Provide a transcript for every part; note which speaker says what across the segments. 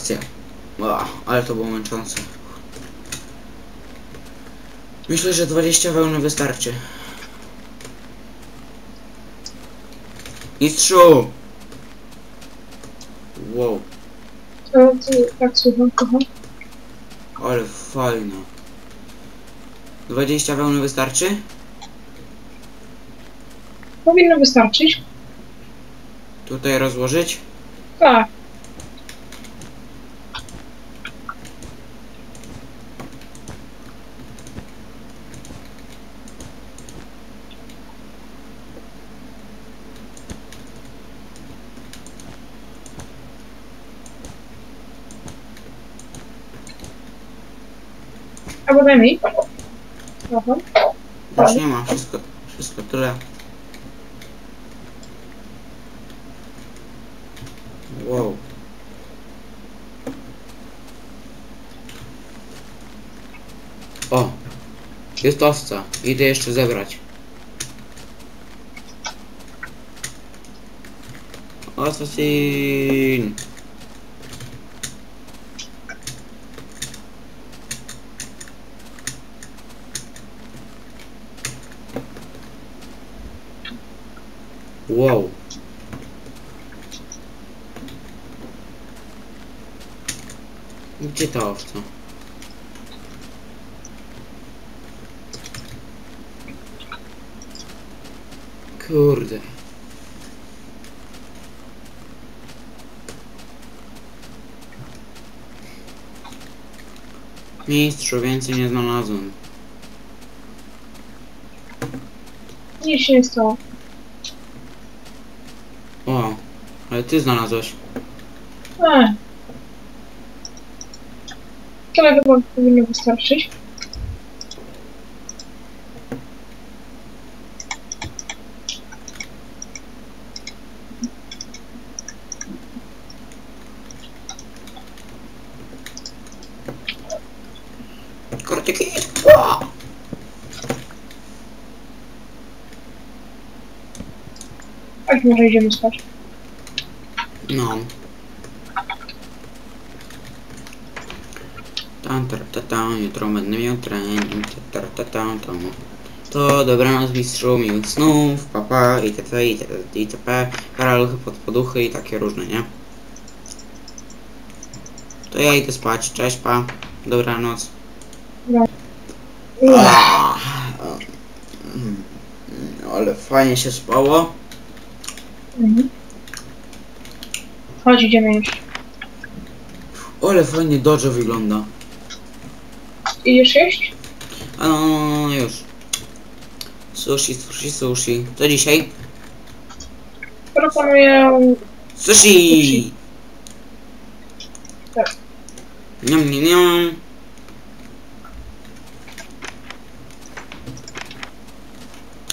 Speaker 1: akcja. O, ale to było męczące. Myślę, że 20 wełny wystarczy. Mistrzu! Wow,
Speaker 2: To, to, tak słucham, kocham.
Speaker 1: ale fajna. 20 wełny wystarczy?
Speaker 2: Powinno wystarczyć.
Speaker 1: Tutaj rozłożyć?
Speaker 2: Tak. Albo daj mi. Aha.
Speaker 1: Już nie ma, wszystko, wszystko tyle. Wow. O! Jest owca. Idę jeszcze zebrać. Assassin! Wow. Gdzie ta owca? Kurde. Mistrzu, więcej nie znalazłem.
Speaker 2: Nic się nie stało.
Speaker 1: O, ale ty znalazłeś.
Speaker 2: Eee. Tyle chyba powinno wystarczyć.
Speaker 1: Kortyki! O!
Speaker 2: Tak, może idziemy spać.
Speaker 1: No. Tam, tar, ta, tam, jutro będę miał trening, tar, ta, tam, tam. To dobranoc mistrzu, miłych snów, papa, itp, itp, itp, karaluchy pod poduchy i takie różne, nie? To ja idę spać, cześć pa, dobranoc. Ah, mm, Ale fajnie się spało.
Speaker 2: Mhm. Chodź, idziemy już.
Speaker 1: Ale fajnie Dodge wygląda.
Speaker 2: Idziesz jeść?
Speaker 1: A no, no, no już. Sushi, sushi, sushi. Co dzisiaj?
Speaker 2: Proponuję...
Speaker 1: Sushi!
Speaker 2: Sushi. Tak.
Speaker 1: Niam, niam, niam.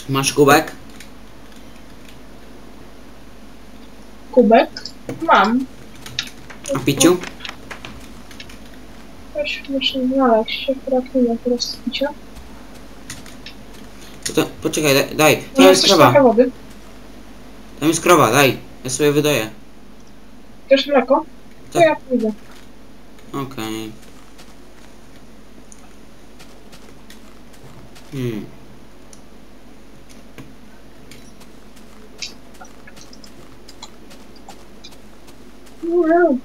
Speaker 1: Masz kubek?
Speaker 2: kubek. Mam.
Speaker 1: A piciu?
Speaker 2: Też muszę znaleźć. Akurat nie ma teraz picia.
Speaker 1: To, poczekaj, daj, daj.
Speaker 2: No,
Speaker 1: Tam jest
Speaker 2: coś
Speaker 1: krowa.
Speaker 2: wody.
Speaker 1: Tam jest krowa, daj. Ja sobie wydaję.
Speaker 2: Też mleko? To
Speaker 1: Tak.
Speaker 2: ja pójdę.
Speaker 1: Okej. Hmm.
Speaker 2: Wow.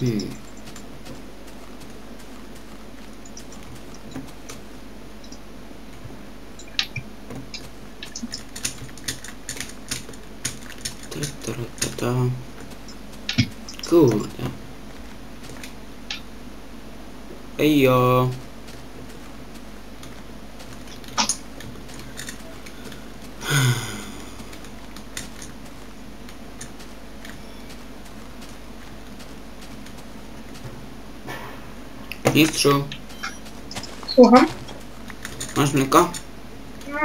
Speaker 1: Hmm. Ta, ta, ta, Mistrzu,
Speaker 2: Słucham?
Speaker 1: masz mleko?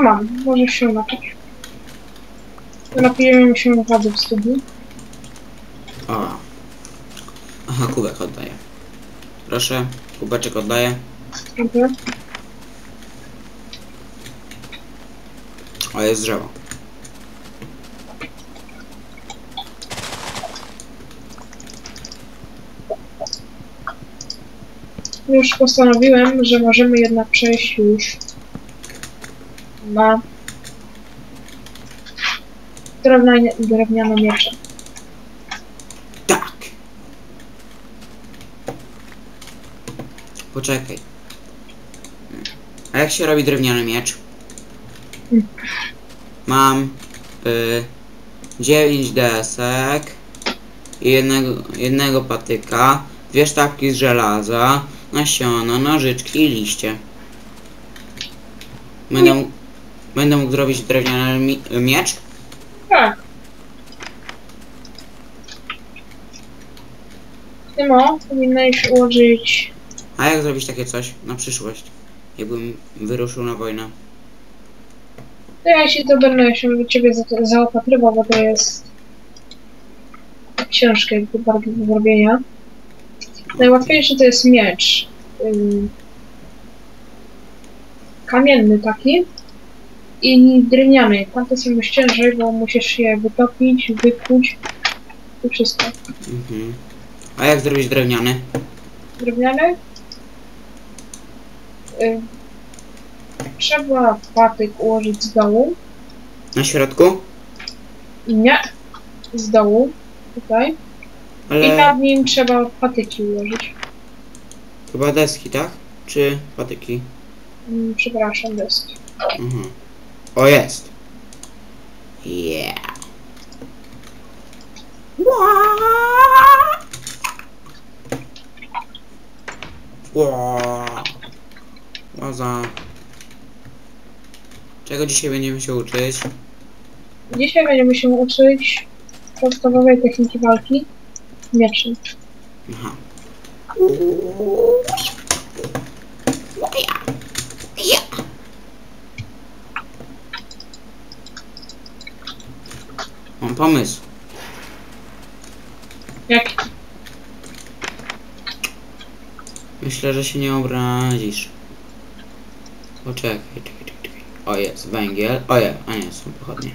Speaker 2: Mam. Możesz się napić. Napijemy się wody w studni.
Speaker 1: O. Aha, kubek oddaję. Proszę, kubeczek oddaję.
Speaker 2: Dziękuję.
Speaker 1: O, jest drzewo.
Speaker 2: Już postanowiłem, że możemy jednak przejść już na drewniane, drewniane miecze.
Speaker 1: Tak. Poczekaj. A jak się robi drewniany miecz? Mam y, 9 desek i jednego, jednego patyka, dwie sztabki z żelaza, nasiona, nożyczki i liście. Będę, mógł- będę mógł zrobić drewniany mi, miecz?
Speaker 2: Tak. Tymo, powinieneś ułożyć...
Speaker 1: A jak zrobić takie coś na przyszłość? Jakbym wyruszył na wojnę.
Speaker 2: To ja ci to będę się do ciebie za- zaopatrywał, bo to jest ciężkie jakby bardzo do zrobienia. Najłatwiejszy to jest miecz. Kamienny taki i drewniany. Tamte są ciężej, bo musisz je wytopić, wykuć i wszystko.
Speaker 1: Mhm. A jak zrobić drewniany?
Speaker 2: Drewniany trzeba patyk ułożyć z dołu
Speaker 1: Na środku?
Speaker 2: nie z dołu tutaj i
Speaker 1: Ale
Speaker 2: nad nim trzeba patyki ułożyć.
Speaker 1: chyba deski, tak? Czy patyki?
Speaker 2: Mm, Przepraszam, deski.
Speaker 1: Mhm. O, jest. Yeah. Ła. Łaza. Czego dzisiaj będziemy się uczyć?
Speaker 2: Dzisiaj będziemy się uczyć podstawowej techniki walki mieczem.
Speaker 1: Aha. Mam pomysł.
Speaker 2: Jak
Speaker 1: Myślę, że się nie obrazisz. Poczekaj, czekaj, czekaj, czekaj. O jest, węgiel. O je, a nie, są pochodnie.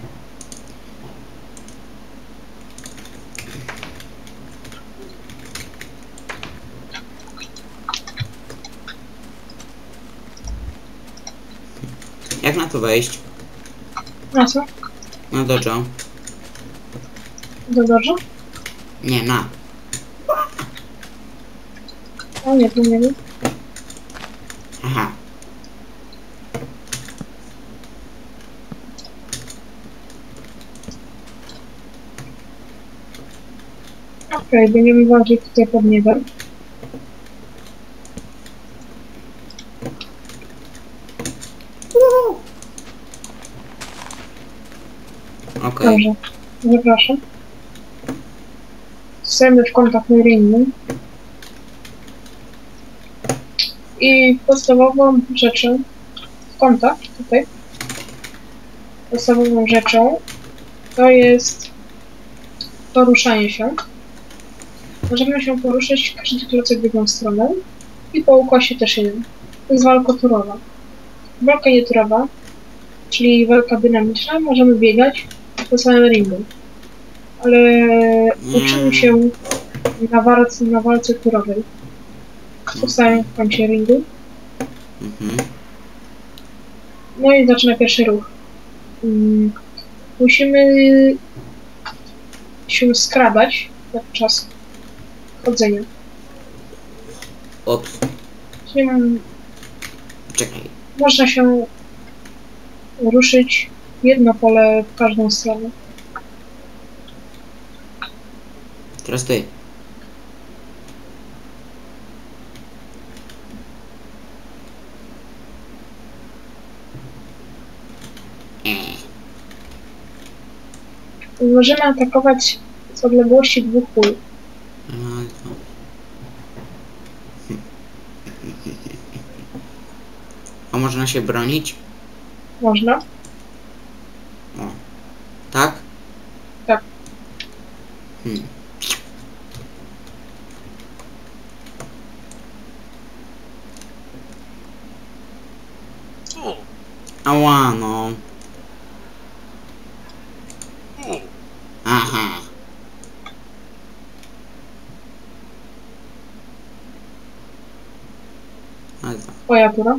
Speaker 1: Jak na to wejść?
Speaker 2: na co?
Speaker 1: Na dojo?
Speaker 2: Do dobrze?
Speaker 1: Nie, na.
Speaker 2: A nie, tu nie wiem.
Speaker 1: Aha.
Speaker 2: Okej, będziemy walczyć tutaj pod niebem.
Speaker 1: Okej.
Speaker 2: Dobrze. Zapraszam. Stajemy w kontaktnej ringu. I podstawową rzeczą, kontakt tutaj, podstawową rzeczą to jest poruszanie się. Możemy się poruszyć każdy klocek w jedną stronę i po ukosie też jeden. To jest walka turowa. Walka nieturowa, czyli walka dynamiczna, możemy biegać po całym ringu. Ale uczymy się na walce, na walce turowej. Zostałem w kącie ringu.
Speaker 1: Mhm.
Speaker 2: No i zaczyna pierwszy ruch. Mm, Musimy się skradać podczas chodzenia. Mm,
Speaker 1: Czekaj.
Speaker 2: można się ruszyć jedno pole w każdą stronę.
Speaker 1: Teraz ty.
Speaker 2: Możemy atakować z odległości dwóch pól.
Speaker 1: No, A można się bronić?
Speaker 2: Można.
Speaker 1: O. Tak?
Speaker 2: Tak.
Speaker 1: Hmm. Ała, no. Aha. Ale tak.
Speaker 2: Twoja tura.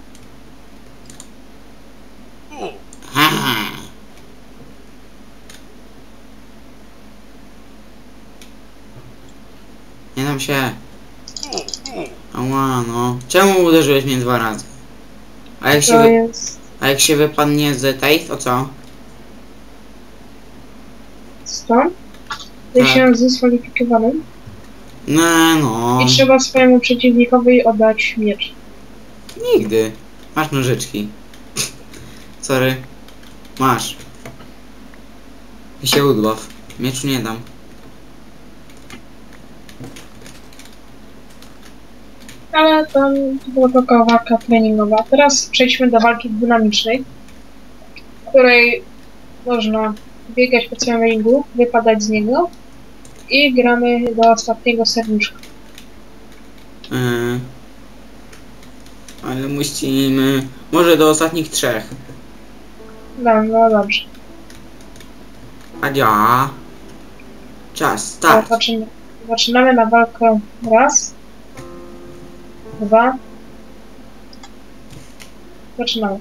Speaker 1: Dam się. Ała, no. Czemu uderzyłeś mnie dwa razy? A jak się,
Speaker 2: To
Speaker 1: wy...
Speaker 2: jest...
Speaker 1: A jak się wypadnie z tej, to co?
Speaker 2: Stąd. Ty
Speaker 1: Tak.
Speaker 2: się zdyskwalifikowany.
Speaker 1: No, no.
Speaker 2: I trzeba swojemu przeciwnikowi oddać miecz.
Speaker 1: Nigdy. Masz nożyczki. Sorry. Masz. I się udław. Mieczu nie dam.
Speaker 2: Ale to była tylko walka treningowa. Teraz przejdźmy do walki dynamicznej, w której można biegać po całym ringu, wypadać z niego i gramy do ostatniego serduszka.
Speaker 1: Yy. Ale musimy... Może do ostatnich trzech.
Speaker 2: No, no dobrze.
Speaker 1: Adzia. Czas,
Speaker 2: To
Speaker 1: start.
Speaker 2: zaczyna, zaczynamy na walkę raz, dwa, zaczynamy.